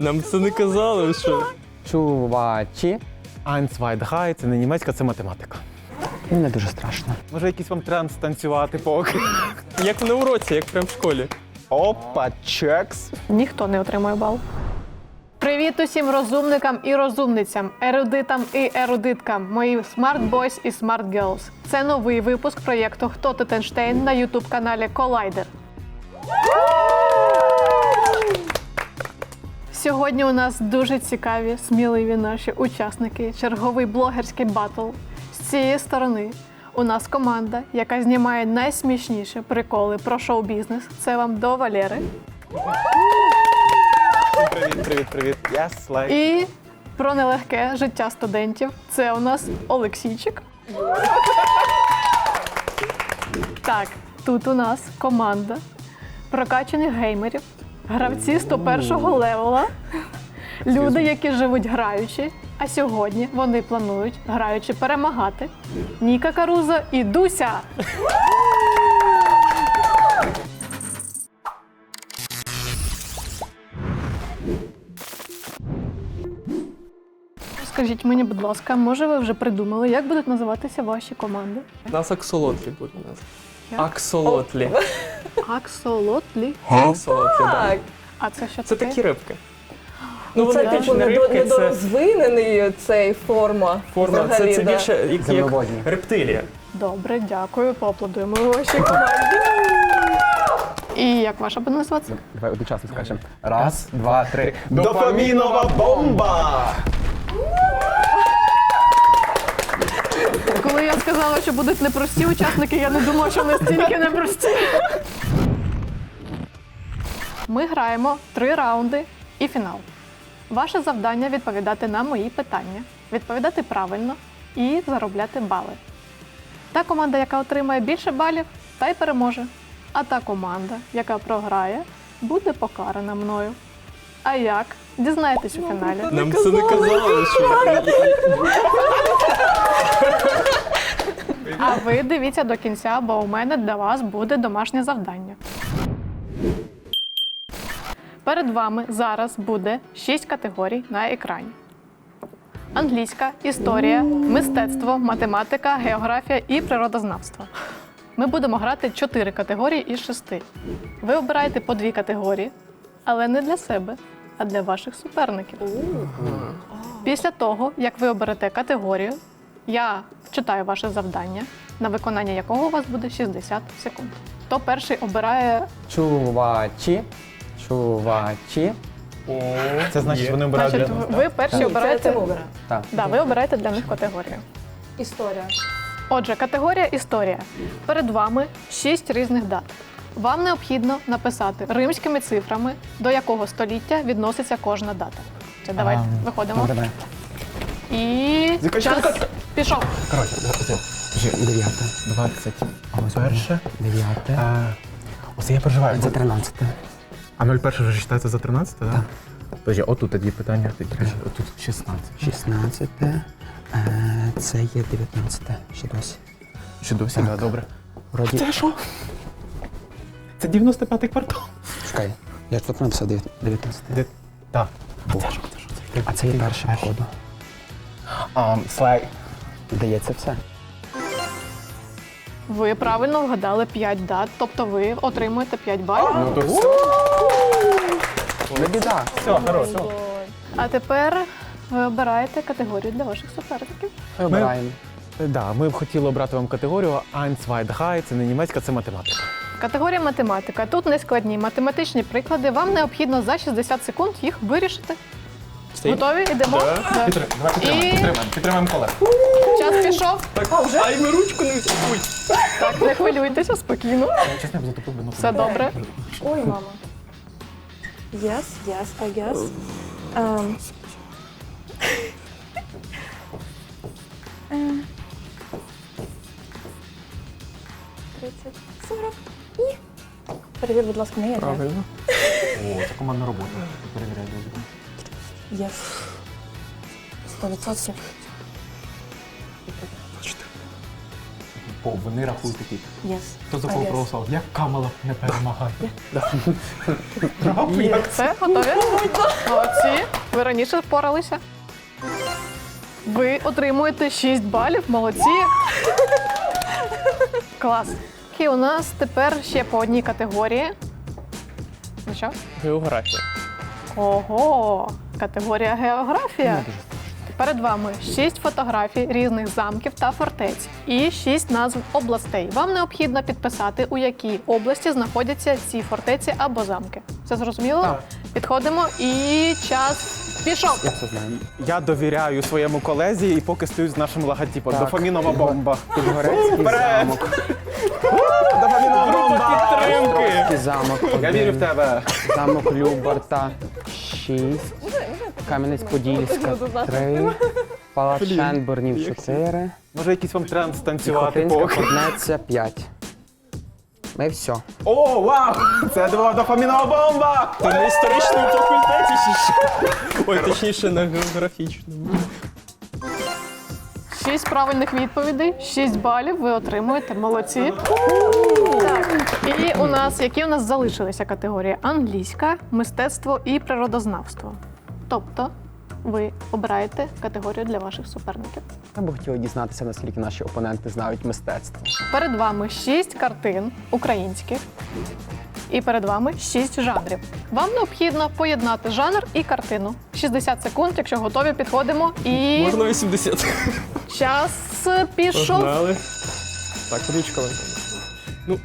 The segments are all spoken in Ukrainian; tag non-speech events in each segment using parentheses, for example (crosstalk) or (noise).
Нам це не казали, ви що? Чувачі. Eins, zwei, drei – це не німецька, це математика. Мені не дуже страшно. Може, якийсь вам транс танцювати поки. Як на уроці, як прям в школі. Опа, чекс. Ніхто не отримує бал. Привіт усім розумникам і розумницям, ерудитам і ерудиткам, мої Smart Boys і Smart Girls. Це новий випуск проєкту Хто тут Ейнштейн на ютуб каналі Collider. Сьогодні у нас дуже цікаві, сміливі наші учасники. Черговий блогерський батл. З цієї сторони у нас команда, яка знімає найсмішніші приколи про шоу-бізнес. Це вам до Валери. Привіт, привіт, привіт. Yes, like. І про нелегке життя студентів. Це у нас Олексійчик. Так, тут у нас команда прокачаних геймерів, гравці 101-го левела, люди, які живуть граючи. А сьогодні вони планують, граючи, перемагати. Ніка Каруза і Дуся. Скажіть мені, будь ласка, може ви вже придумали, як будуть називатися ваші команди? Нас аксолотлі нас. Як? Аксолотлі. Аксолотлі. Аксолотлі, так. А це що Це таке? такі рибки. Ну, вони це типу не недо- рибки, це недорозвинений цей форма. форма. Це, взагалі, це да. більше як, як Земноводні. рептилія. Добре, дякую, поаплодуємо вашій команді. І як ваша буде називатися? Давай одночасно скажемо. Раз, два, три. Дофамінова бомба! Коли я сказала, що будуть непрості учасники, я не думала, що настільки непрості. Ми граємо три раунди і фінал. Ваше завдання відповідати на мої питання, відповідати правильно і заробляти бали. Та команда, яка отримає більше балів, та й переможе. А та команда, яка програє, буде покарана мною. А як? Дізнаєтесь у фіналі. Нам це не казали, що (laughs) А ви дивіться до кінця, бо у мене для вас буде домашнє завдання. Перед вами зараз буде шість категорій на екрані: англійська, історія, мистецтво, математика, географія і природознавство. Ми будемо грати чотири категорії із шести. Ви обираєте по дві категорії, але не для себе, а для ваших суперників. Після того, як ви оберете категорію, я читаю ваше завдання, на виконання якого у вас буде 60 секунд. Хто перший обирає Чувачі. Чувачі. Це значить, вони обирають Значить, для нас. ви перші це обираєте. Так. Да, ви обираєте для них категорію. Історія. Отже, категорія історія. Перед вами шість різних дат. Вам необхідно написати римськими цифрами, до якого століття відноситься кожна дата. Це давайте виходимо. Добре, добре. І час пішов. Коротше, оце. Вже дев'яте. 20. Ось Перше. Дев'яте. А, Оце я переживаю. Це тринадцяте. А 01 вже вважається за 13, так? Подожди, отут тоді питання. Тоді. Отут 16. Шістнадцяте. Е, Це є дев'ятнадцяте. Ще досі. Ще досі, так, добре. Вроді. Це що? Це 95-й квартал. Чекай. Я тут написав дев'ят- дев'ятнадцяте. Де? Так. Це що? А це є перше, походу. А, слайд. Здається, все. Ви правильно вгадали 5 дат, тобто ви отримуєте 5 балів. Ну то все. Не біда. Все, хорош. А тепер ви обираєте категорію для ваших суперників. Ми обираємо. Да, ми б хотіли обрати вам категорію Eins, zwei, drei – це не німецька, це математика. Категорія математика. Тут нескладні математичні приклади. Вам необхідно за 60 секунд їх вирішити. Стоїть? Готові? Йдемо. Да. Давай підтримаємо, підтримаємо, підтримаємо колег. Час пішов. Ай, ми ручку не Ой. Так, не хвилюйтеся, спокійно. Чесно, я б затопив би Все добре. Ой, мама. Yes, yes, I guess. Um. Тридцять, сорок і... Перевір, будь ласка, моє. Правильно. О, це командна робота. Перевіряю. Єс. Сто відсотків. О, вони рахують такі. Єс. Хто за кого проголосував? Як Камала не перемагає. Є. Все, готові? Молодці. Ви раніше впоралися? Ви отримуєте 6 балів, молодці. Клас. Окей, у нас тепер ще по одній категорії. Ну що? Географія. Ого, категорія географія. Перед вами шість фотографій різних замків та фортець і шість назв областей. Вам необхідно підписати, у якій області знаходяться ці фортеці або замки. Все зрозуміло? Так. Підходимо і час пішов. Я все знаю. Я довіряю своєму колезі і поки стою з нашим логотипом. Так. Дофамінова бомба. Підгорецький Вперед! замок. Дофамінова бомба! Підтримки! Підгорецький замок. Я один. вірю в тебе. Замок Любарта 6. Кам'янець-Подільська 3. Палац Шенборнів 4. Може, якийсь вам тренд станцювати Хотинська поки. Поднеця 5. Ми все. О, вау! Це була дофамінова бомба! Ти на історичному факультеті чи що? Ой, точніше, на географічному. Шість правильних відповідей, шість балів ви отримуєте. Молодці. Так. І у нас які у нас залишилися категорії: англійська, мистецтво і природознавство. Тобто ви обираєте категорію для ваших суперників. Я би хотіла дізнатися, наскільки наші опоненти знають мистецтво. Перед вами шість картин українських, і перед вами шість жанрів. Вам необхідно поєднати жанр і картину. 60 секунд, якщо готові, підходимо. І Можна 80. час пішов. Погнали. Так, ручка. Ну,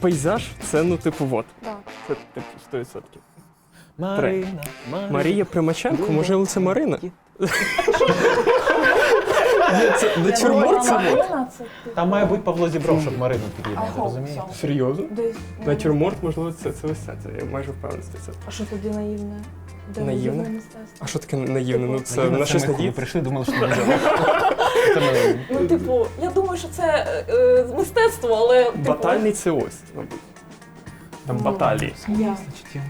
пейзаж це, ну, типу, вот. Так. Це, типу, 100%. Марина, Марія Примаченко, можливо, це Марина? Ні, це натюрморт це вот. Там має бути Павло Зібров, щоб Марину підіймати, розумієте? Серйозно? Десь. Натюрморт, можливо, це, це ось це. Я майже впевнений. що Це. А що тоді наївне? Де Наївне? мистецтво? А що таке наївне? Ну, це Марина, на щось ми, коли надіється? прийшли, думали, що не. (laughs) Це ми. Ну, типу, я думаю, що це е, е, мистецтво, але. Типу, Батальний це ось, мабуть. Там баталії. Я.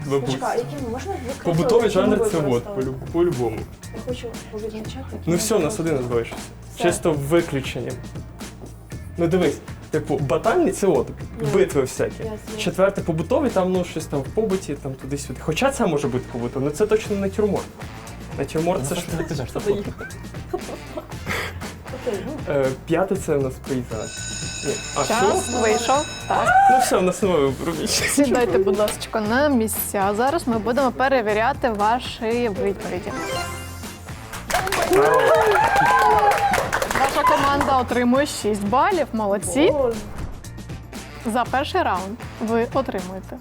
Почекай, яким можна відкрити? Побутовий жанр це полю- по-любому. Я хочу повідмічати. Ну все, у нас один. Все. Чисто виключенням. Ну дивись, типу, батальні це от, Ну, битви всякі. Четверте побутовий, там ну щось там в побуті, там туди-сюди. Хоча це може бути побутовий, але це точно не натюрморт. Натюрморт це ж. Окей, ну, Е, П'яте це у нас пейзаж. А? Час вийшов. Так. Ну все, в нас немає робіть. Сідайте, будь ласка, на місця. Зараз ми будемо перевіряти ваші відповіді. Ваша команда отримує 6 балів. Молодці. За перший раунд ви отримуєте.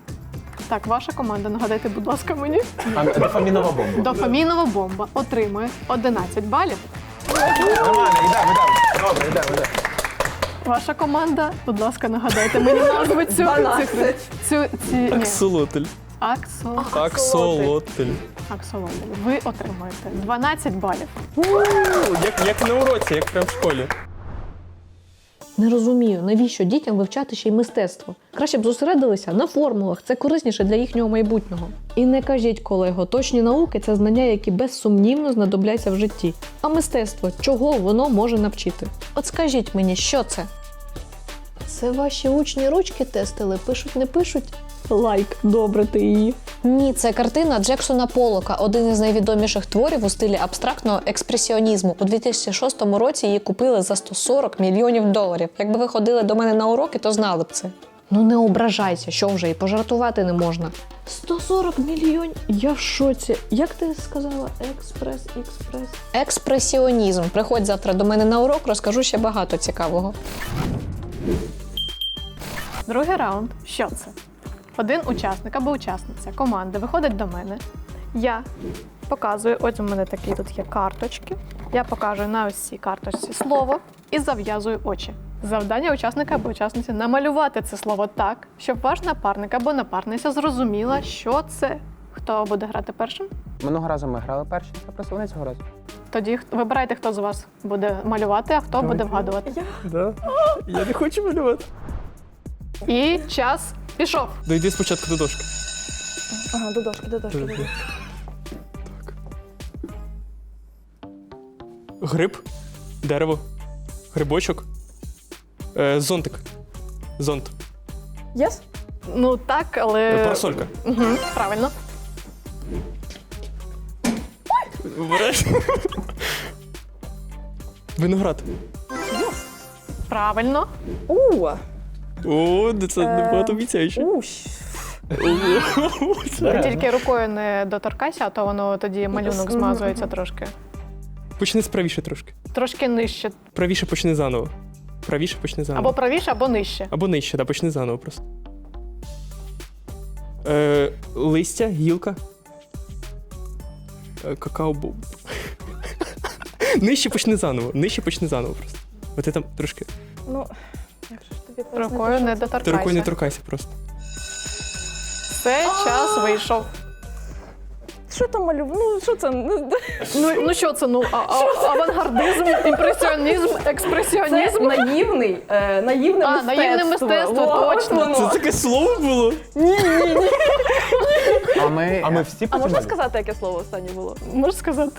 Так, ваша команда, нагадайте, будь ласка, мені. Дофамінова бомба. Дофамінова бомба отримує 11 балів. Нормально, йдемо, йдемо. Добре, йдемо, йдемо. Ваша команда, будь ласка, нагадайте мені назву цю цифру. Цю, ці, ні. Аксолотль. Аксо, Аксолотль. аксолотль. Ви отримаєте 12 балів. Як, як на уроці, як прям в школі. Не розумію, навіщо дітям вивчати ще й мистецтво. Краще б зосередилися на формулах, це корисніше для їхнього майбутнього. І не кажіть, колего, точні науки це знання, які безсумнівно знадобляться в житті. А мистецтво, чого воно може навчити? От скажіть мені, що це? Це ваші учні ручки тестили, пишуть, не пишуть. Лайк, добре ти її. Ні, це картина Джексона Полока, один із найвідоміших творів у стилі абстрактного експресіонізму. У 2006 році її купили за 140 мільйонів доларів. Якби ви ходили до мене на уроки, то знали б це. Ну не ображайся, що вже і пожартувати не можна. 140 мільйонів. Я в шоці. Як ти сказала? Експрес, експрес. Експресіонізм. Приходь завтра до мене на урок, розкажу ще багато цікавого. Другий раунд. Що це? Один учасник або учасниця команди виходить до мене. Я показую, ось у мене такі тут є карточки. Я показую на ось цій карточці слово і зав'язую очі. Завдання учасника або учасниці намалювати це слово так, щоб ваш напарник або напарниця зрозуміла, що це. Хто буде грати першим? Минулого разу ми грали перші, це просто вони цього разу. Тоді вибирайте, хто з вас буде малювати, а хто буде вгадувати. Да? Я не хочу малювати. І час пішов. Дойди спочатку до дошки. Ага, до дошки, до дошки. до дошки. Так. Гриб, дерево, грибочок, е, зонтик. Зонт. Єс? Ну так, але. Е, Парасолька. Угу, правильно. Обережно. Виноград. Правильно. У, О, це Е, небагато обіцяюче. Ти тільки рукою не доторкайся, а то воно тоді малюнок змазується трошки. Почни справіше трошки. Трошки нижче. Правіше почни заново. Правіше почни заново. Або правіше, або нижче. Або нижче, да, почни заново просто. Е, листя, гілка. Е, какао боб. (laughs) нижче почни заново. Нижче почни заново просто. От ти там трошки. ну, як же ж тобі пояснити, Рукою не це? Ти рукою не торкайся просто. Все, час вийшов. Що там малюв? Ну, що це? Ну, (laughs) Ну, ну що це? Ну, а, а, авангардизм, імпресіонізм, Це експресіонізм. наївний, е, наївне А, мистецтво. наївне мистецтво, Во, точно. от воно. Це таке слово було? А ми, а ми всі А можна сказати, яке слово останнє було? Можеш сказати?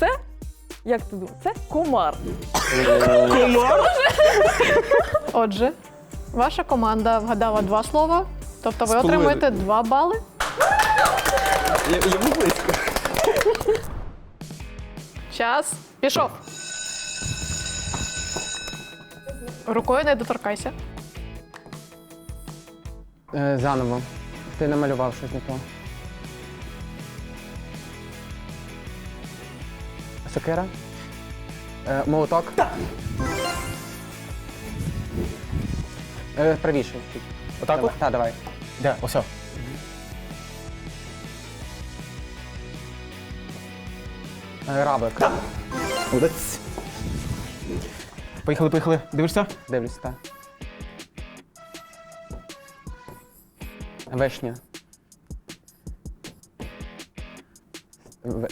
Це, як ти думаєш, це комар. Комар? Отже, ваша команда вгадала два слова, тобто ви отримуєте два бали. Я, я був близько. Час пішов. Рукою не доторкайся. Е, заново. Ти намалював щось не то. Сокира? Е, молоток? Так. Е, правіше. Отак от? Так, давай. Де? Ось. Е, равлик. Молодець. Поїхали, поїхали. Дивишся? Дивлюсь, так. Вишня. В...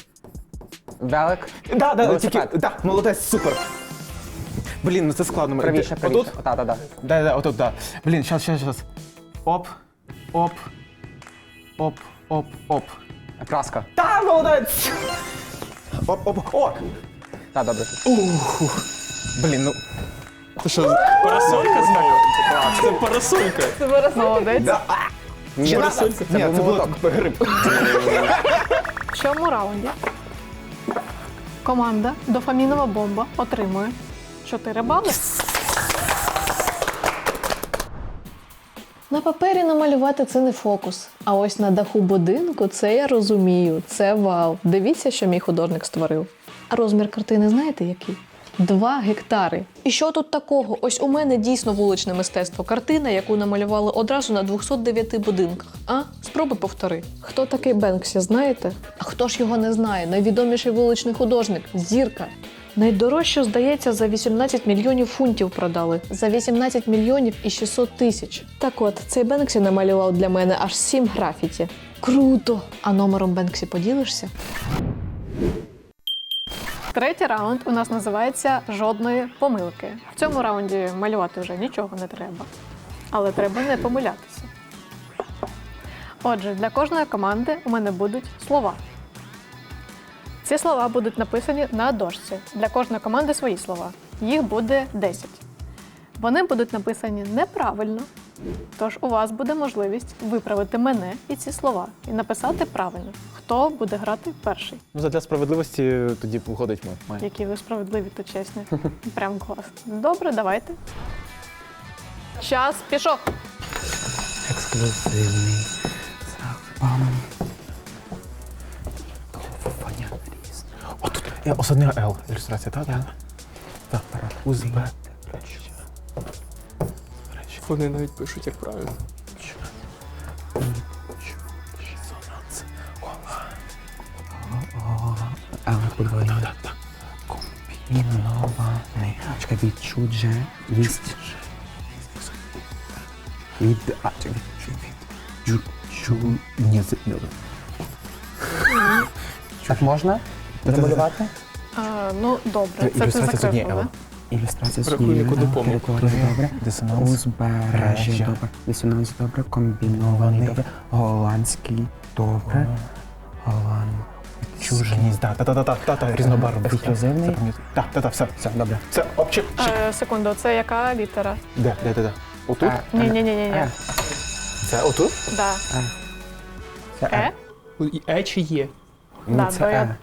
Велик. Да, да, Велосипед. тільки, да, молодець, супер. Блін, ну це складно. Правіше, Отут? правіше. Так. Да, да, отут, да. Блін, щас, щас, щас. Оп, оп, оп, оп, оп. Краска. Та, молодець! Оп, оп, о! Так, добре. Блін, ну. Це що, парасолька знову? Це парасолька. Це вираз. Молодець. Ні, Парасолька. Це Ні, це було молоток. гриб. В цьому раунді команда Дофамінова бомба отримує 4 бали. На папері намалювати це не фокус. А ось на даху будинку це я розумію. Це вау. Дивіться, що мій художник створив. А розмір картини знаєте який? Два гектари. І що тут такого? Ось у мене дійсно вуличне мистецтво. Картина, яку намалювали одразу на 209 будинках. А? Спробуй повтори. Хто такий Бенксі, знаєте? А хто ж його не знає? Найвідоміший вуличний художник зірка. Найдорожче, здається, за 18 мільйонів фунтів продали. За 18 мільйонів і 600 тисяч. Так от, цей Бенксі намалював для мене аж 7 графіті. Круто! А номером Бенксі поділишся? Третій раунд у нас називається жодної помилки. В цьому раунді малювати вже нічого не треба, але треба не помилятися. Отже, для кожної команди у мене будуть слова. Ці слова будуть написані на дошці. Для кожної команди свої слова. Їх буде 10. Вони будуть написані неправильно, тож у вас буде можливість виправити мене і ці слова і написати правильно, хто буде грати перший. Ну, задля справедливості тоді виходить ми. ми. Які ви справедливі та чесні. Прям клас. Добре, давайте. Час пішов. Ексклюзивний запам. Я особливо Л. Ілюстрація, так? Так. Так. Узбе. Вони навіть пишуть, як правильно. Але подвоєння. Комбінований. Чекай, відчудженість. Від... А, чекай, від... Джу... Ні, з- Так можна? Намалювати? Ну, добре, це ти Ілюстрація з однієї закрив. Ілюстрація Рахунку допомог. Добре. Дисонанс. Узбережжя, Бережжя. добре. Дисонанс, добре. Комбінований, добре. Голландський, добре. Голланд. Чуженість, так, так, так, так, так, так, різнобарвний. Ексклюзивний. Так, так, так, все. Все, добре. Це обчик. Е, секунду, це яка літера? Де, де, де, де? Отут? Е, Ні, ні, ні, ні, ні. Е. Це отут? Да. Це Е? Е чи є? Ні, Да, це бо я- Е.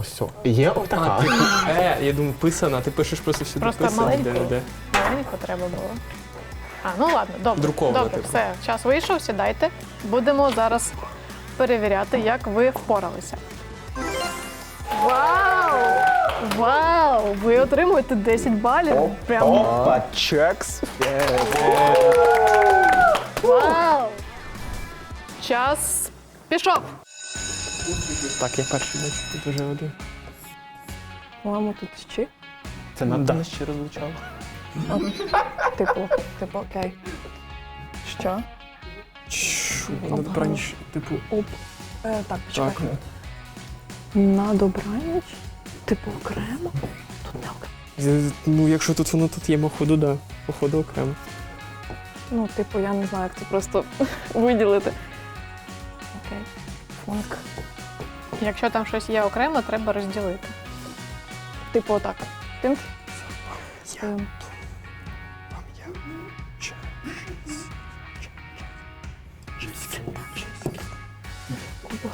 Ось все. Є отака. Е, я думаю, писана, а ти пишеш просто сюди Просто писано, маленьку? де, де. Маленько треба було. А, ну ладно, добре. Друковано, Добре, типу. все, час вийшов, сідайте. Будемо зараз перевіряти, як ви впоралися. Вау! Вау! Ви отримуєте 10 балів. Прям Опа, чекс. вау! Час пішов. Так, я перший бачу, тут вже один. Мамо, тут чи? Це надто нещиро звучало. Типу, типу, окей. Що? Чу, на добраніч, типу, Оп. Е, так, почекай. так. На добраніч? Типу окремо? Тут не окремо. З- Ну, якщо тут воно тут є, походу, да. Походу окремо. Ну, типу, я не знаю, як це просто (laughs) виділити. Окей. Фонк. Якщо там щось є окремо, треба розділити. Типу, отак. Тинт. Я Ем,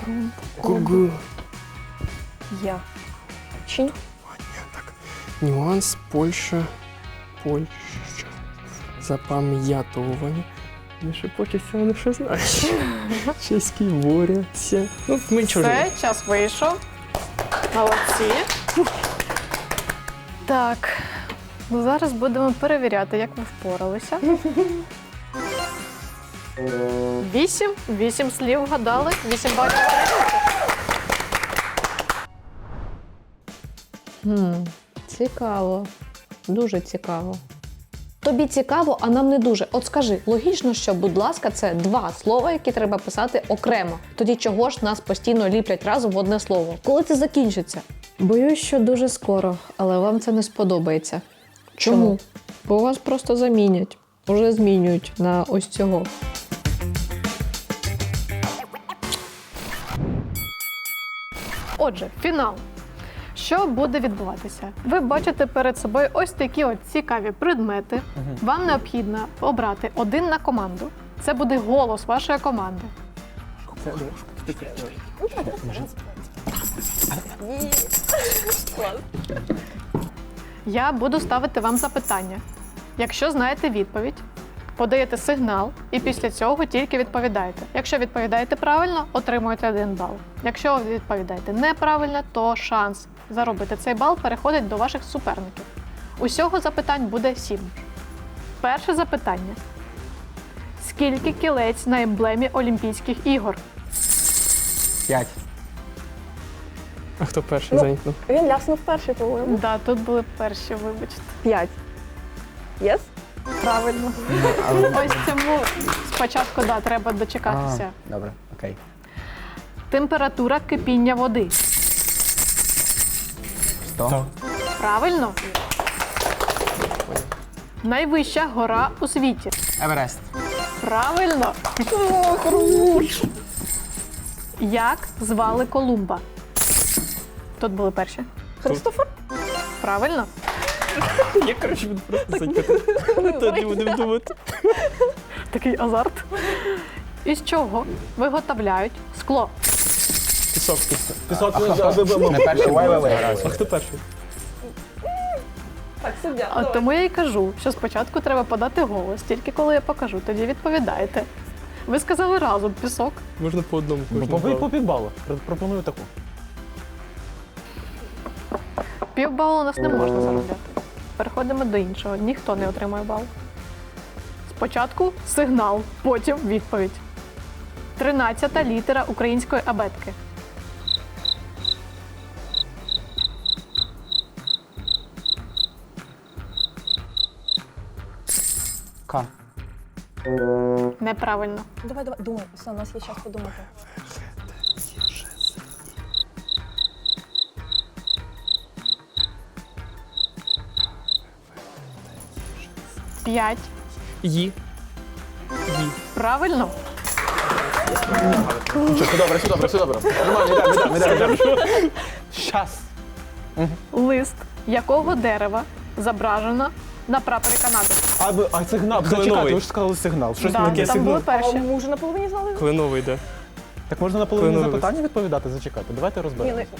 Грунт. Гугу. Я. Чинь. Так. Нюанс Польща. Польща. Запам'ятовування. Не шепочеться, вони що знають. Чеські борються. Ну, ми нічого. Все, час вийшов. Молодці. Так. Ну, зараз будемо перевіряти, як ви впоралися. Вісім. Вісім слів вгадали. Вісім балів. Цікаво. Дуже цікаво. Тобі цікаво, а нам не дуже. От скажи, логічно, що, будь ласка, це два слова, які треба писати окремо. Тоді чого ж нас постійно ліплять разом в одне слово? Коли це закінчиться? Боюсь, що дуже скоро, але вам це не сподобається. Чому? Бо вас просто замінять. Уже змінюють на ось цього. Отже, фінал. Що буде відбуватися? Ви бачите перед собою ось такі от цікаві предмети. Вам необхідно обрати один на команду. Це буде голос вашої команди. Я буду ставити вам запитання. Якщо знаєте відповідь, подаєте сигнал і після цього тільки відповідаєте. Якщо відповідаєте правильно, отримуєте один бал. Якщо відповідаєте неправильно, то шанс заробити цей бал переходить до ваших суперників. Усього запитань буде сім. Перше запитання: скільки кілець на емблемі Олімпійських ігор? П'ять. А хто перший Ну. зайняв? Він ляснув перший, по-моєму. Да, тут були перші, вибачте. П'ять. Єс? Правильно. Ось цьому спочатку да, треба дочекатися. Добре, окей. Температура кипіння води. Сто. Правильно? Найвища гора у світі. Еверест. Правильно? Як звали Колумба? Тут були перші. Христофор? Правильно? Я, коротше, буду просто (laughs) зайняти. Тоді будемо думати. Такий азарт. Із чого виготовляють скло? Пісок. Пісок не перший. А хто перший? Так, суддя. А тому я й кажу, що спочатку треба подати голос, тільки коли я покажу, тоді відповідаєте. Ви сказали разом пісок. Можна по одному По, кожному по півбалу. Пропоную таку. Півбалу у нас не можна заробляти. Переходимо до іншого. Ніхто не отримує бал. Спочатку сигнал, потім відповідь. Тринадцята літера української абетки. К. Неправильно. Давай, давай, думай, все, у нас є час подумати. П'ять. Ї. Ї. Правильно? Все добре, все добре, все добре. Нормально, йдемо, йдемо, йдемо. Щас. Лист якого дерева зображено на прапорі Канади? А, ви- а сигнал, Кленовий. зачекайте, ви ж сказали сигнал. Щось Да, таке там були сигнал. Перші. ми вже на половині знали? Кленовий, да. Так можна на половину Кленовий. запитання відповідати? Зачекайте, давайте Ні, розберемося. ну,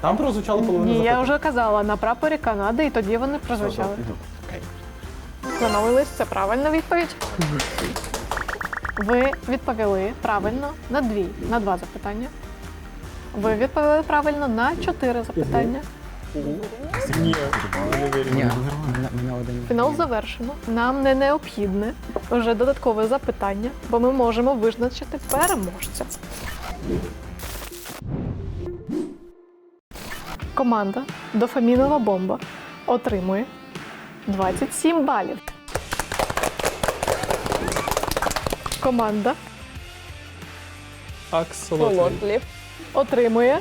Там прозвучало половина Ні, я вже казала на прапорі Канади, і тоді вони прозвучали. Замовились, це правильна відповідь. Ви відповіли правильно на дві, на два запитання. Ви відповіли правильно на чотири запитання. Ні, не вірю. Фінал завершено. Нам не необхідне вже додаткове запитання, бо ми можемо визначити переможця. Команда Дофамінова бомба отримує 27 балів. Команда Аксолотлі. Солотлі. отримує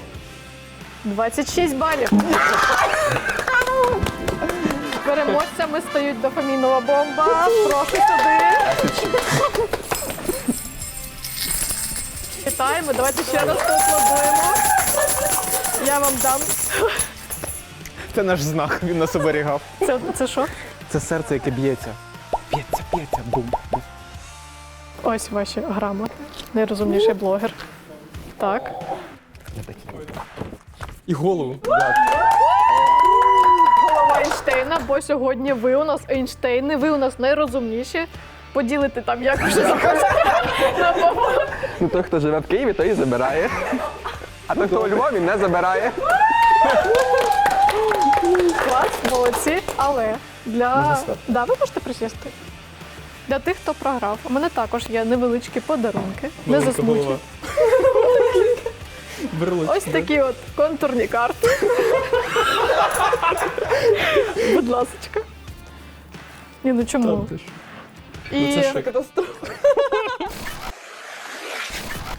26 балів. Переможцями стають дофамінова бомба. Прошу сюди. Вітаємо, давайте ще раз поаплодуємо. Я вам дам. Це наш знак, він нас оберігав. Це, це що? Це серце, яке б'ється. Б'ється, б'ється, бум. Ось ваші грамоти. Найрозумніший блогер. Так. І голову. Голова Ейнштейна, бо сьогодні ви у нас Ейнштейни, ви у нас найрозумніші. Поділити там як вже (laughs) захочете. Ну, той, хто живе в Києві, той і забирає. А той, хто у Львові, не забирає. Клас, молодці, але для. Да, ви можете присісти. Для тих, хто програв, у мене також є невеличкі подарунки. Не голова. Брелочки, (laughs) Ось такі от контурні карти. (laughs) Будь ласочка. Ні, ну чому? Ти ж. Ну, це шик. (laughs)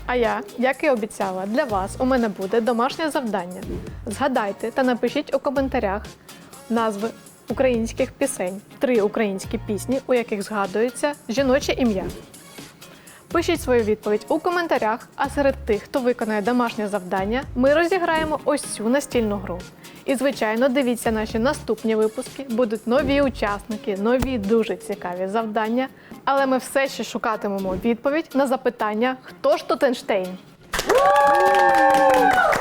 А я, як і обіцяла, для вас у мене буде домашнє завдання. Згадайте та напишіть у коментарях назви українських пісень, три українські пісні, у яких згадується жіноче ім'я. Пишіть свою відповідь у коментарях, а серед тих, хто виконає домашнє завдання, ми розіграємо ось цю настільну гру. І, звичайно, дивіться наші наступні випуски. Будуть нові учасники, нові дуже цікаві завдання. Але ми все ще шукатимемо відповідь на запитання Хто ж Тотенштейн? Einstein?